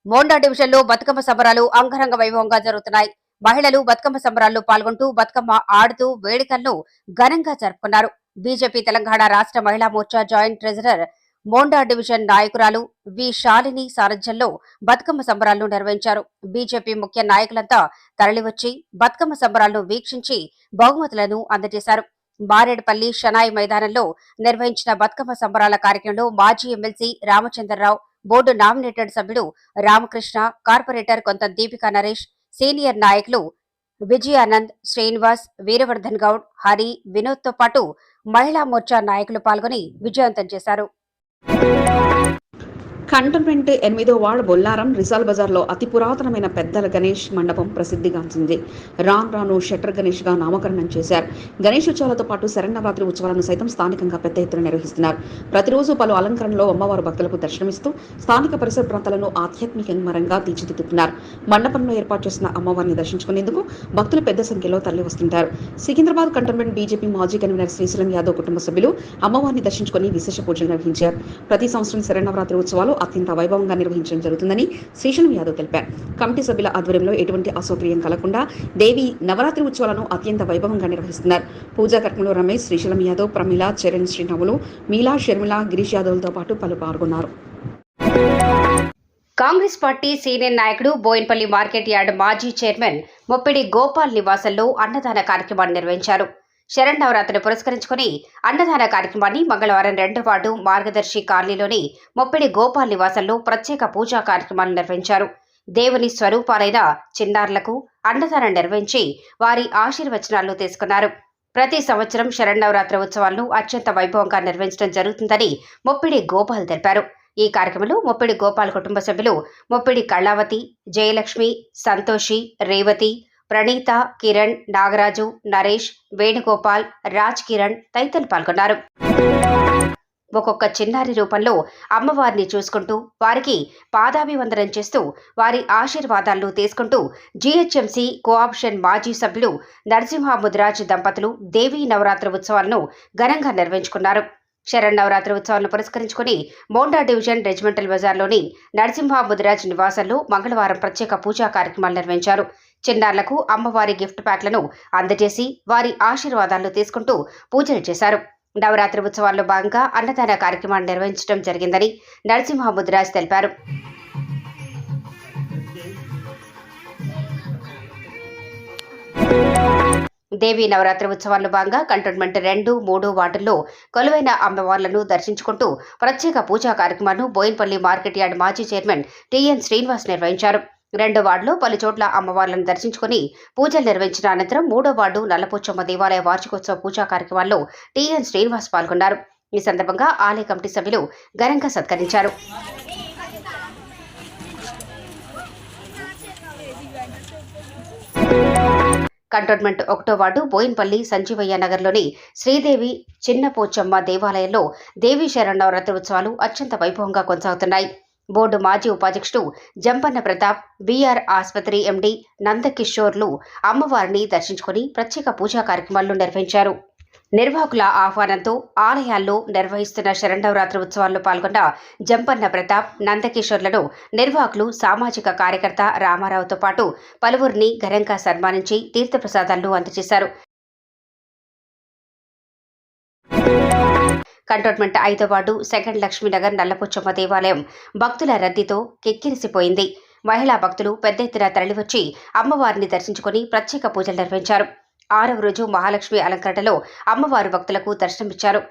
మోండా డివిజన్లో బతుకమ్మ సంబరాలు అంగరంగ వైభవంగా జరుగుతున్నాయి. మహిళలు బతుకమ్మ సంబరాల్లో పాల్గొంటూ బతుకమ్మ ఆడుతూ వేడుకలను ఘనంగా జరుపుకున్నారు. బీజేపీ తెలంగాణ రాష్ట్ర Mahila Morcha joint treasurer Monda division నాయకురాలు వి శాలిని సారథ్యంలో బతుకమ్మ సంబరాలను నిర్వహించారు. బీజేపీ ముఖ్య నాయకులంతా తరలివచ్చి బతుకమ్మ సంబరాలను వీక్షించి బహుమతులను అందజేశారు. మారేడుపల్లి షనాయి మైదానంలో నిర్వహించిన బతుకమ్మ సంబరాల కార్యక్రమంలో మాజీ ఎమ్మెల్సీ రామచంద్రరావు బోర్డు నామినేటెడ్ సభ్యుడు రామకృష్ణ కార్పొరేటర్ కొంత దీపికా నరేష్ సీనియర్ నాయకులు విజయానంద్ శ్రీనివాస్ వీరవర్ధన్ గౌడ్ హరి వినోద్తో పాటు మహిళా మోర్చా నాయకులు పాల్గొని విజయవంతం చేశారు. Música కంటోన్మెంట్ ఎనిమిదో వార్డ్ బొల్లారం రిసాల్ బజార్లో అతి పురాతనమైన పెద్దల గణేష్ మండపం ప్రసిద్ధిగాంచింది రాను రాను షట్టర్ గణేష్గా నామకరణం చేశారు. గణేష్ ఉత్సవాలతో పాటు శరణవరాత్రి ఉత్సవాలను సైతం స్థానికంగా పెద్ద ఎత్తున నిర్వహిస్తున్నారు. ప్రతిరోజు పలు అలంకరణలో అమ్మవారు భక్తులకు దర్శనమిస్తూ స్థానిక పరిసర ప్రాంతాలను ఆధ్యాత్మికంగా తీర్చిదిద్దుతున్నారు. మండపంలో ఏర్పాటు చేసిన అమ్మవారిని దర్శించుకునేందుకు భక్తులు పెద్ద సంఖ్యలో తరలి వస్తుంటారు సికింద్రాబాద్ కంటోన్మెంట్ బీజేపీ మాజీ కన్వీనర్ శ్రీశైలం యాదవ్ కుటుంబ సభ్యులు అమ్మవారిని దర్శించుకుని విశేష పూజలు నిర్వహించారు. ప్రతి సంవత్సరం శరణవరాత్రి ఉత్సవాలు అత్యంత వైభవంగా నిర్వహించడం జరుగుతుందని శ్రీశైలం యాదవ్ తెలిపారు. కమిటీ సభ్యుల ఆధ్వర్యంలో ఎటువంటి అసౌకర్యం కలగకుండా దేవి నవరాత్రి ఉత్సవాలను అత్యంత వైభవంగా నిర్వహిస్తున్నారు. పూజా కార్యక్రమంలో రమేష్ శ్రీశైలం యాదవ్ ప్రమిళ చరణ్ శ్రీనవులు మీలా షర్మిల గిరీష్ యాదవ్లతో పాటు పలు పాల్గొన్నారు. కాంగ్రెస్ పార్టీ సీనియర్ నాయకుడు బోయిన్పల్లి మార్కెట్ యార్డ్ మాజీ చైర్మన్ ముప్పిడి గోపాల్ నివాసంలో అన్నదాన కార్యక్రమాన్ని నిర్వహించారు. శరణవరాత్రిని పురస్కరించుకుని అన్నదాన కార్యక్రమాన్ని మంగళవారం రెండో వార్డు మార్గదర్శి కాలనీలోని ముప్పిడి గోపాల్ నివాసంలో ప్రత్యేక పూజా కార్యక్రమాలు నిర్వహించారు. దేవుని స్వరూపాలైన చిన్నారులకు అన్నదానం నిర్వహించి వారి ఆశీర్వచనాలు తీసుకున్నారు. ప్రతి సంవత్సరం శరణవరాత్రి ఉత్సవాలను అత్యంత వైభవంగా నిర్వహించడం జరుగుతుందని ముప్పిడి గోపాల్ తెలిపారు. ఈ కార్యక్రమంలో ముప్పిడి గోపాల్ కుటుంబ సభ్యులు ముప్పిడి కళావతి జయలక్ష్మి సంతోషి రేవతి ప్రణీత కిరణ్ నాగరాజు నరేష్ వేణుగోపాల్ రాజ్ కిరణ్ తదితరులు పాల్గొన్నారు. ఒక్కొక్క చిన్నారి రూపంలో అమ్మవారిని చూసుకుంటూ వారికి పాదాభివందనం చేస్తూ వారి ఆశీర్వాదాలను తీసుకుంటూ జీహెచ్ఎంసీ కోఆప్షన్ మాజీ సభ్యులు నరసింహ ముదిరాజ్ దంపతులు దేవీ నవరాత్రి ఉత్సవాలను ఘనంగా నిర్వహించుకున్నారు. శరణవరాత్రి ఉత్సవాలను పురస్కరించుకుని మోండా డివిజన్ రెజిమెంటల్ బజార్లోని నరసింహ ముదిరాజ్ నివాసంలో మంగళవారం ప్రత్యేక పూజా కార్యక్రమాలు నిర్వహించారు. చిన్నారులకు అమ్మవారి గిఫ్ట్ ప్యాక్లను అందజేసి వారి ఆశీర్వాదాలు తీసుకుంటూ పూజలు చేశారు. నవరాత్రి ఉత్సవాల్లో భాగంగా అన్నదాన కార్యక్రమాన్ని నిర్వహించడం జరిగిందని నరసింహముద్రాజ్ తెలిపారు. దేవీ నవరాత్రి ఉత్సవాల్లో భాగంగా కంటోన్మెంట్ రెండు మూడు వార్డుల్లో కొలువైన అమ్మవార్లను దర్శించుకుంటూ ప్రత్యేక పూజా కార్యక్రమాన్ని బోయిన్పల్లి మార్కెట్ యార్డ్ మాజీ చైర్మన్ టీఎన్ శ్రీనివాస్ నిర్వహించారు. రెండో వార్డులో పలు చోట్ల అమ్మవార్లను దర్శించుకుని పూజలు నిర్వహించిన అనంతరం మూడో వార్డు నల్లపోచమ్మ దేవాలయ వార్షికోత్సవ పూజా కార్యక్రమాల్లో టిఎన్ శ్రీనివాస్ పాల్గొన్నారు. ఈ సందర్భంగా ఆలయ కమిటీ సభ్యులు ఘనంగా సత్కరించారు. కంటోన్మెంట్ ఒకటో వార్డు బోయిన్పల్లి సంజీవయ్య నగర్లోని శ్రీదేవి చిన్న పోచమ్మ దేవాలయంలో దేవీ శరణవరాత్రి ఉత్సవాలు అత్యంత వైభవంగా కొనసాగుతున్నాయి. బోర్డు మాజీ ఉపాధ్యక్షుడు జంపన్న ప్రతాప్ బీఆర్ ఆసుపత్రి ఎండి నందకిషోర్లు అమ్మవారిని దర్శించుకుని ప్రత్యేక పూజా కార్యక్రమాలను నిర్వహించారు. నిర్వాహకుల ఆహ్వానంతో ఆలయాల్లో నిర్వహిస్తున్న శరణవరాత్రి ఉత్సవాల్లో పాల్గొన్న జంపన్న ప్రతాప్ నందకిషోర్లను నిర్వాహకులు సామాజిక కార్యకర్త రామారావుతో పాటు పలువురిని ఘనంగా సన్మానించి తీర్థప్రసాదాలను అందజేశారు. కంటోన్మెంట్ ఐదో వార్డు సెకండ్ లక్ష్మీనగర్ నల్లపుచ్చమ్మ దేవాలయం భక్తుల రద్దీతో కిక్కిరిసిపోయింది. మహిళా భక్తులు పెద్ద ఎత్తున తరలివచ్చి అమ్మవారిని దర్శించుకుని ప్రత్యేక పూజలు నిర్వహించారు. ఆరవ రోజు మహాలక్ష్మి అలంకరణలో అమ్మవారు భక్తులకు దర్శనమిచ్చారు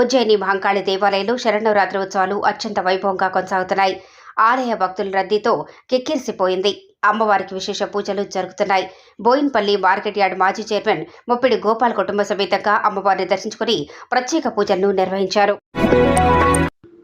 ఉజ్జయిని మహంకాళి దేవాలయంలో శరణవరాత్రి ఉత్సవాలు అత్యంత వైభవంగా కొనసాగుతున్నాయి. ఆలయ భక్తుల రద్దీతో కిక్కిరిసిపోయింది. అమ్మవారికి విశేష పూజలు జరుగుతున్నాయి. బోయిన్పల్లి మార్కెట్ యార్డ్ మాజీ చైర్మన్ ముప్పిడి గోపాల్ కుటుంబ సమేతంగా అమ్మవారిని దర్శించుకుని ప్రత్యేక పూజలను నిర్వహించారు.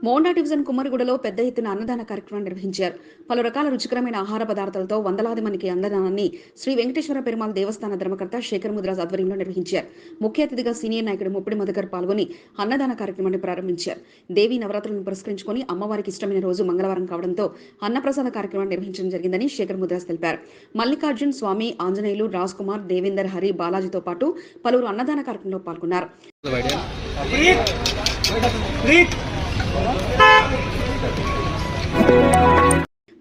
మోండా డివిజన్ కుమ్మరిగూడలో పెద్ద ఎత్తున అన్నదాన కార్యక్రమం నిర్వహించారు. పలు రకాల రుచికరమైన ఆహార పదార్థాలతో వందలాది మందికి అన్నదానాన్ని శ్రీ వెంకటేశ్వర పెరుమాళ్ దేవస్థాన ధర్మకర్త శేఖర్ ముద్రాజ్ ఆధ్వర్యంలో నిర్వహించారు. ముఖ్య అతిథిగా సీనియర్ నాయకుడు ముప్పిడి మధుకర్ పాల్గొని అన్నదాన కార్యక్రమాన్ని ప్రారంభించారు. దేవీ నవరాత్రులను పురస్కరించుకొని అమ్మవారికి ఇష్టమైన రోజు మంగళవారం కావడంతో అన్నప్రసాద కార్యక్రమాన్ని నిర్వహించడం జరిగిందని శేఖర్ ముద్రాజ్ తెలిపారు. మల్లికార్జున్ స్వామి ఆంజనేయులు రాజ్ కుమార్ దేవేందర్ హరి బాలాజీతో పాటు పలువురు అన్నదాన కార్యక్రమంలో పాల్గొన్నారు. 啊。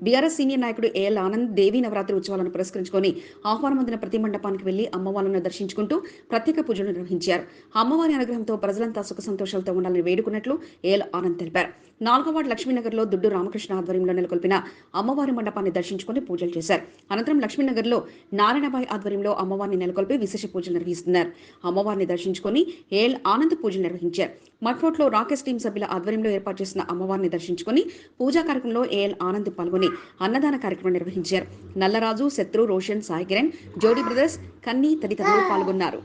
బీఆర్ఎస్ సీనియర్ నాయకుడు ఏఎల్ ఆనంద్ దేవీ నవరాత్రి ఉత్సవాలను పురస్కరించుకొని ఆహ్వానం అందిన ప్రతి మండపానికి వెళ్ళి అమ్మవారిని దర్శించుకుంటూ ప్రత్యేక పూజలు నిర్వహించారు. అమ్మవారి అనుగ్రహంతో ప్రజలంతా సుఖ సంతోషాలతో ఉండాలని వేడుకున్నట్లు ఏఎల్ ఆనంద్ తెలిపారు. నాలుగో వార్డు లక్ష్మీనగర్లో దుడ్డు రామకృష్ణ ఆధ్వర్యంలో నెలకొల్పిన అమ్మవారి మండపాన్ని దర్శించుకొని పూజలు చేశారు. అనంతరం లక్ష్మీనగర్లో నారాయణబాయి ఆధ్వర్యంలో అమ్మవారిని నెలకొల్పి విశేష పూజలు నిర్వహిస్తున్నారు. అమ్మవారిని దర్శించుకొని ఏఎల్ ఆనంద్ పూజలు నిర్వహించారు. మట్ఫోట్లో రాకేష్ టీం సభ్యుల ఆధ్వర్యంలో ఏర్పాటు చేసిన అమ్మవారిని దర్శించుకొని పూజా కార్యక్రమంలో ఏఎల్ ఆనంద్ పాల్గొని అన్నదాన కార్యక్రమం నిర్వహించారు. నల్లరాజు శత్రు రోషన్ సాయికిరణ్ జోడీ బ్రదర్స్ కన్నీ తదితరులు పాల్గొన్నారు.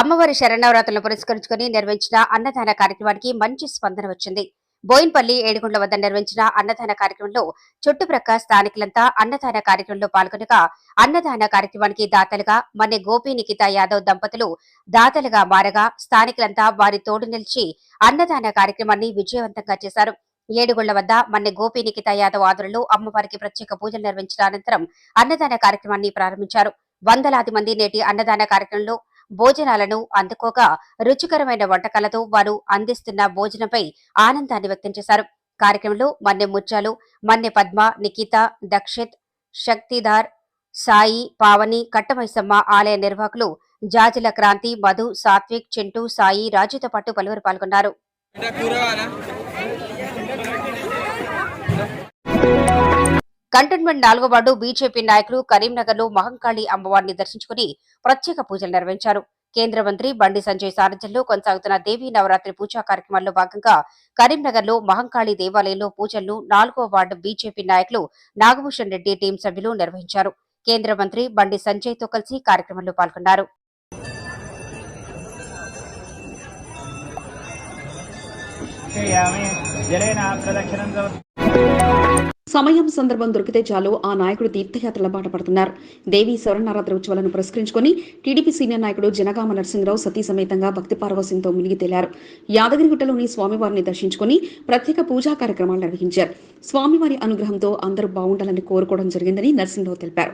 అమ్మవారి శరణవరాత్రులను పురస్కరించుకుని నిర్వహించిన అన్నదాన కార్యక్రమానికి మంచి స్పందన వచ్చింది. బోయిన్పల్లి ఏడుగుండ్ల వద్ద నిర్వహించిన అన్నదాన కార్యక్రమంలో చుట్టుప్రక్క స్థానికులంతా అన్నదాన కార్యక్రమంలో పాల్గొనగా అన్నదాన కార్యక్రమానికి దాతలుగా మన్నె గోపి నిఖిత యాదవ్ దంపతులు దాతలుగా మారగా స్థానికులంతా వారి తోడు నిలిచి అన్నదాన కార్యక్రమాన్ని విజయవంతంగా చేశారు. ఏడుగుళ్ళ వద్ద మన్నె గోపి నిఖిత యాదవ్ ఆధ్వర్యంలో అమ్మవారికి ప్రత్యేక పూజలు నిర్వహించిన అనంతరం అన్నదాన కార్యక్రమాన్ని ప్రారంభించారు. వందలాది మంది నేటి అన్నదాన కార్యక్రమంలో భోజనాలను అందుకోగా రుచికరమైన వంటకాలతో వారు అందిస్తున్న భోజనంపై ఆనందాన్ని వ్యక్తం చేశారు. కార్యక్రమంలో మన్నె ముత్యాలు మన్నె పద్మ నిఖిత దక్షిత్ శక్తిధార్ సాయి పావని కట్టమైసమ్మ ఆలయ నిర్వాహకులు జాజిల క్రాంతి మధు సాత్విక్ చింటూ సాయి రాజుతో పాటు పలువురు పాల్గొన్నారు. కంటోన్మెంట్ నాలుగో వార్డు బీజేపీ నాయకులు కరీంనగర్లో మహంకాళి అమ్మవారిని దర్శించుకుని ప్రత్యేక పూజలు నిర్వహించారు. కేంద్ర మంత్రి బండి సంజయ్ సారథ్యంలో కొనసాగుతున్న దేవీ నవరాత్రి పూజా కార్యక్రమాల్లో భాగంగా కరీంనగర్లో మహంకాళి దేవాలయంలో పూజలను నాలుగో వార్డు బీజేపీ నాయకులు నాగభూషణ్ రెడ్డి టీం సభ్యులు నిర్వహించారు. కేంద్ర మంత్రి బండి సంజయ్తో కలిసి కార్యక్రమంలో పాల్గొన్నారు. సమయం సందర్భం దొరికితే చాలు ఆ నాయకుడు తీర్థయాత్రల బాట పడుతున్నారు. దేవి శరణారాత్రి ఉత్సవాలను పురస్కరించుకొని టీడీపీ సీనియర్ నాయకుడు జనగామ నరసింహరావు సతీ సమేతంగా భక్తి పార్వసింతో మునిగి తేలారు. యాదగిరిగుట్టలోని స్వామివారిని దర్శించుకొని ప్రత్యేక పూజా కార్యక్రమాలు నిర్వహించారు. స్వామివారి అనుగ్రహంతో అందరూ బాగుండాలని కోరుకోవడం జరిగిందని నరసింహరావు తెలిపారు.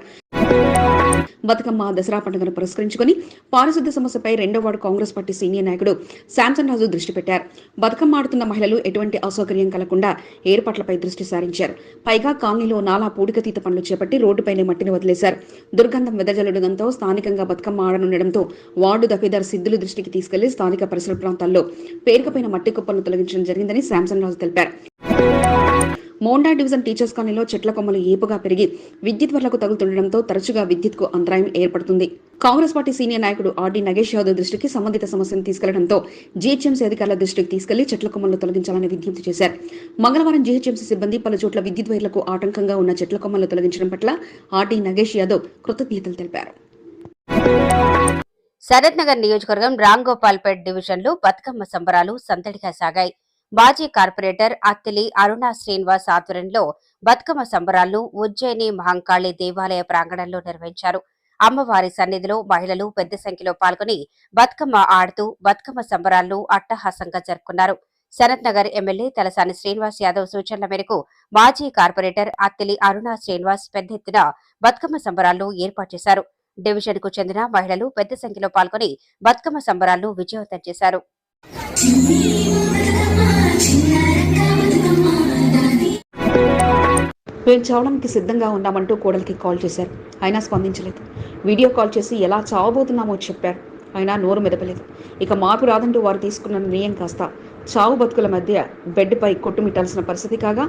బతుకమ్మ దసరా పండుగను పురస్కరించుకొని పారిశుద్ధ్య సమస్యపై రెండో వార్డు కాంగ్రెస్ పార్టీ సీనియర్ నాయకుడు శాంసన్ రాజు దృష్టి పెట్టారు. బతుకమ్మ ఆడుతున్న మహిళలు ఎటువంటి అసౌకర్యం కలగకుండా ఏర్పాట్లపై దృష్టి సారించారు. పైగా కాలనీలో నాలా పూడికతీత పనులు చేపట్టి రోడ్డుపైనే మట్టిని వదిలేశారు. దుర్గంధం వెదజల్లడంతో స్థానికంగా బతుకమ్మ ఆడనుండడంతో వార్డు దఫేదార్ సిద్ధులు దృష్టికి తీసుకెళ్ళి స్థానిక పరిసర ప్రాంతాల్లో పేరుకపోయిన మట్టి కుప్పలను తొలగించడం జరిగిందని శాంసన్ రాజు తెలిపారు. మోండా డివిజన్ టీచర్స్ కాలనీలో చెట్ల కొమ్మలు ఏపుగా పెరిగి విద్యుత్ వరలకు తగులుతుండటంతో తరచుగా విద్యుత్కు అంతరాయం ఏర్పడుతుంది. కాంగ్రెస్ పార్టీ సీనియర్ నాయకుడు ఆర్డి నగేష్ యాదవ్ దృష్టికి సంబంధిత సమస్యను తీసుకెళ్ళడంతో జీహెచ్ఎంసీ అధికారుల దృష్టికి తీసుకెళ్ళి చెట్ల కొమ్మలను తొలగించాలని విజ్ఞప్తి చేశారు. మంగళవారం జీహెచ్ఎంసీ సిబ్బంది పలు చోట్ల విద్యుత్ వైర్లకు ఆటంకంగా ఉన్న చెట్ల కొమ్మలను తొలగించడం పట్ల ఆర్డి నగేష్ యాదవ్ కృతజ్ఞతలు తెలిపారు. శరత్ నగర్ నియోజకవర్గం రాంగోపాల్పేట్ డివిజన్లో బతుకమ్మ సంబరాలు సందడిగా సాగాయి. మాజీ కార్పొరేటర్ అత్తిలి అరుణ శ్రీనివాస్ ఆధ్వర్యంలో బతుకమ్మ సంబరాలను ఉజ్జయిని మహంకాళి దేవాలయ ప్రాంగణంలో నిర్వహించారు. అమ్మవారి సన్నిధిలో మహిళలు పెద్ద సంఖ్యలో పాల్గొని బతుకమ్మ ఆడుతూ బతుకమ్మ సంబరాలను అట్టహాసంగా జరుపుకున్నారు. శరత్ నగర్ ఎమ్మెల్యే తలసాని శ్రీనివాస్ యాదవ్ సూచనల మేరకు మాజీ కార్పొరేటర్ అత్తిలి అరుణ శ్రీనివాస్ పెద్ద ఎత్తున బతుకమ్మ సంబరాలను ఏర్పాటు చేశారు. డివిజన్కు చెందిన మహిళలు పెద్ద సంఖ్యలో పాల్గొని బతుకమ్మ సంబరాలను విజయవంతం చేశారు. మేము చావడానికి సిద్ధంగా ఉన్నామంటూ కోడలికి కాల్ చేశారు. అయినా స్పందించలేదు. వీడియో కాల్ చేసి ఎలా చావబోతున్నామో చెప్పారు. అయినా నోరు మెదపలేదు. ఇక మార్పు రాదంటూ వారు తీసుకున్న నిర్ణయం కాస్త చావు బతుకుల మధ్య బెడ్పై కొట్టుమిట్టాల్సిన పరిస్థితి కాగా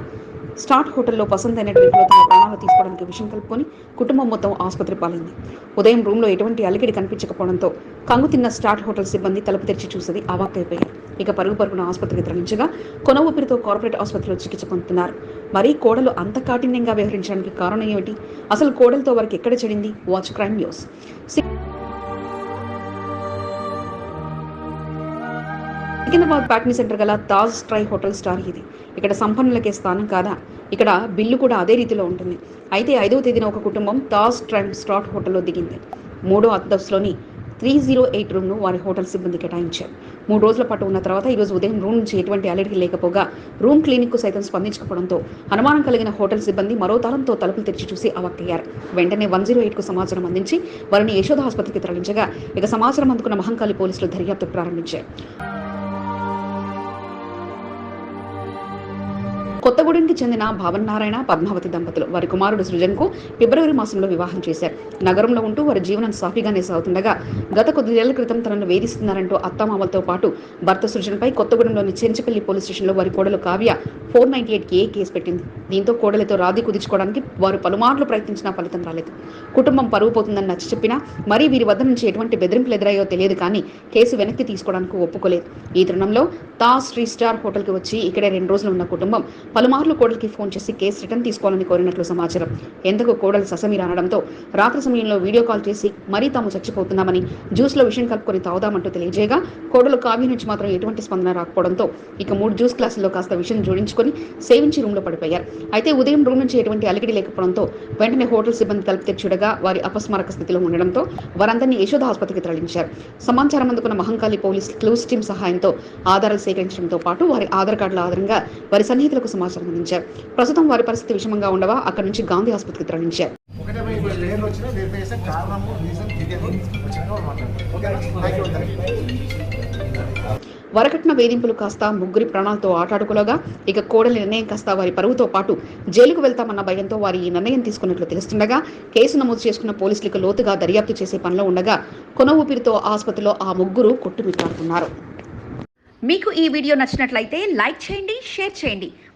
స్టార్ట్ హోటల్లో పసందైన డ్రింక్లో తన ప్రాణాలు తీసుకోవడానికి విషయం కలుపుకొని కుటుంబం మొత్తం ఆసుపత్రి పాలైంది. ఉదయం రూమ్లో ఎటువంటి అలికిడి కనిపించకపోవడంతో కంగు తిన్న స్టార్ట్ హోటల్ సిబ్బంది తలుపు తెరిచి చూసేది అవాక్కైపోయారు ఇక పరుగు పరుగున ఆసుపత్రికి తరలించగా కొన ఊపిరితో కార్పొరేట్ ఆసుపత్రిలో చికిత్స పొందుతున్నారు. మరీ కోడలు అంత కాఠిన్యంగా వ్యవహరించడానికి కారణం ఏమిటి? అసలు కోడలతో వారికి ఎక్కడ చెడింది? Watch crime news Secunderabad Patny centre గల తాజ్ ట్రై హోటల్ స్టార్ ఇది. ఇక్కడ సంపన్నులకే స్థానం కాదా? ఇక్కడ బిల్లు కూడా అదే రీతిలో ఉంటుంది. అయితే ఐదవ తేదీన ఒక కుటుంబం తాజ్ ట్రైమ్ స్టార్ట్ హోటల్లో దిగింది. మూడో అంతస్తులోని త్రీ జీరో ఎయిట్ రూమ్ను వారి హోటల్ సిబ్బంది కేటాయించారు. మూడు రోజుల పాటు ఉన్న తర్వాత ఈరోజు ఉదయం రూమ్ నుంచి ఎటువంటి అలర్టీ లేకపోగా రూమ్ క్లినిక్కు సైతం స్పందించకపోవడంతో అనుమానం కలిగిన హోటల్ సిబ్బంది మరో తాళంతో తలుపులు తెరిచి చూసి అవక్కయ్యారు. వెంటనే వన్ జీరో ఎయిట్కు సమాచారం అందించి వారిని యశోద ఆసుపత్రికి తరలించగా ఇక సమాచారం అందుకున్న మహంకాళి పోలీసులు దర్యాప్తు ప్రారంభించారు. కొత్తగూడెంకి చెందిన భావన్ నారాయణ పద్మావతి దంపతులు వారి కుమారుడు సృజన్కు ఫిబ్రవరి మాసంలో వివాహం చేశారు. నగరంలో ఉంటూ వారి జీవనం సాఫీగానే సాగుతుండగా గత కొద్దిదేళ్ళ క్రితం తనను వేధిస్తున్నారంటూ అత్తమామలతో పాటు భర్త సృజన్పై కొత్తగూడెంలోని చెంచపల్లి పోలీస్ స్టేషన్లో వారి కోడలు Kavya four ninety eight A case పెట్టింది. దీంతో కోడలతో రాది కుదుర్చుకోవడానికి వారు పలుమార్లు ప్రయత్నించినా ఫలితం రాలేదు. కుటుంబం పరువు పోతుందని నచ్చ చెప్పినా మరీ వీరి వద్ద నుంచి ఎటువంటి బెదిరింపులు ఎదురయ్యో తెలియదు కానీ కేసు వెనక్కి తీసుకోవడానికి ఒప్పుకోలేదు. ఈ తరుణంలో తా శ్రీ స్టార్ హోటల్కి వచ్చి ఇక్కడే రెండు రోజులు ఉన్న కుటుంబం పలుమార్లు కోడలికి ఫోన్ చేసి కేసు రిటర్న్ తీసుకోవాలని కోరినట్లు సమాచారం. ఎందుకు కోడలు ససమీర అనడంతో రాత్రి సమయంలో వీడియో కాల్ చేసి మరీ తాము చచ్చిపోతున్నామని జ్యూస్లో విషయం కలుపుకొని తాగుదామంటూ తెలియజేయగా కోడలు కావ్య నుంచి మాత్రం ఎటువంటి స్పందన రాకపోవడంతో ఇక మూడు జ్యూస్ గ్లాసుల్లో కాస్త విషయం జోడించుకొని సేవించి రూమ్లో పడిపోయారు. అయితే ఉదయం రూమ్ నుంచి ఎటువంటి అలిగిడి లేకపోవడంతో వెంటనే హోటల్ సిబ్బంది తలుపు తెచ్చుడగా చూడగా వారి అపస్మారక స్థితిలో ఉండడంతో వారందరినీ యశోద ఆసుపత్రికి తరలించారు. సమాచారం అందుకున్న మహంకాళి పోలీస్ క్లూస్ టీమ్ సహాయంతో ఆధారాలు సేకరించడంతో పాటు వారి ఆధార్ కార్డుల ఆధారంగా వారి సన్నిహితులకు సమాచారం అందించారు. ప్రస్తుతం వారి పరిస్థితి విషమంగా ఉండగా అక్కడి నుంచి గాంధీ ఆసుపత్రికి తరలించారు. వరకట్న వేధింపులు కాస్త ముగ్గురి ప్రాణాలతో ఆటాడుకోగా ఇక కోడలి నిర్ణయం కాస్త వారి పరువుతో పాటు జైలుకు వెళ్తామన్న భయంతో వారి ఈ నిర్ణయం తీసుకున్నట్లు తెలుస్తుండగా కేసు నమోదు చేసుకున్న పోలీసులకు లోతుగా దర్యాప్తు చేసే పనిలో ఉండగా కొన ఊపిరితో ఆసుపత్రిలో ఆ ముగ్గురు కొట్టుమిట్టాడుతున్నారు మీకు ఈ వీడియో నచ్చినట్లయితే లైక్ చేయండి షేర్ చేయండి.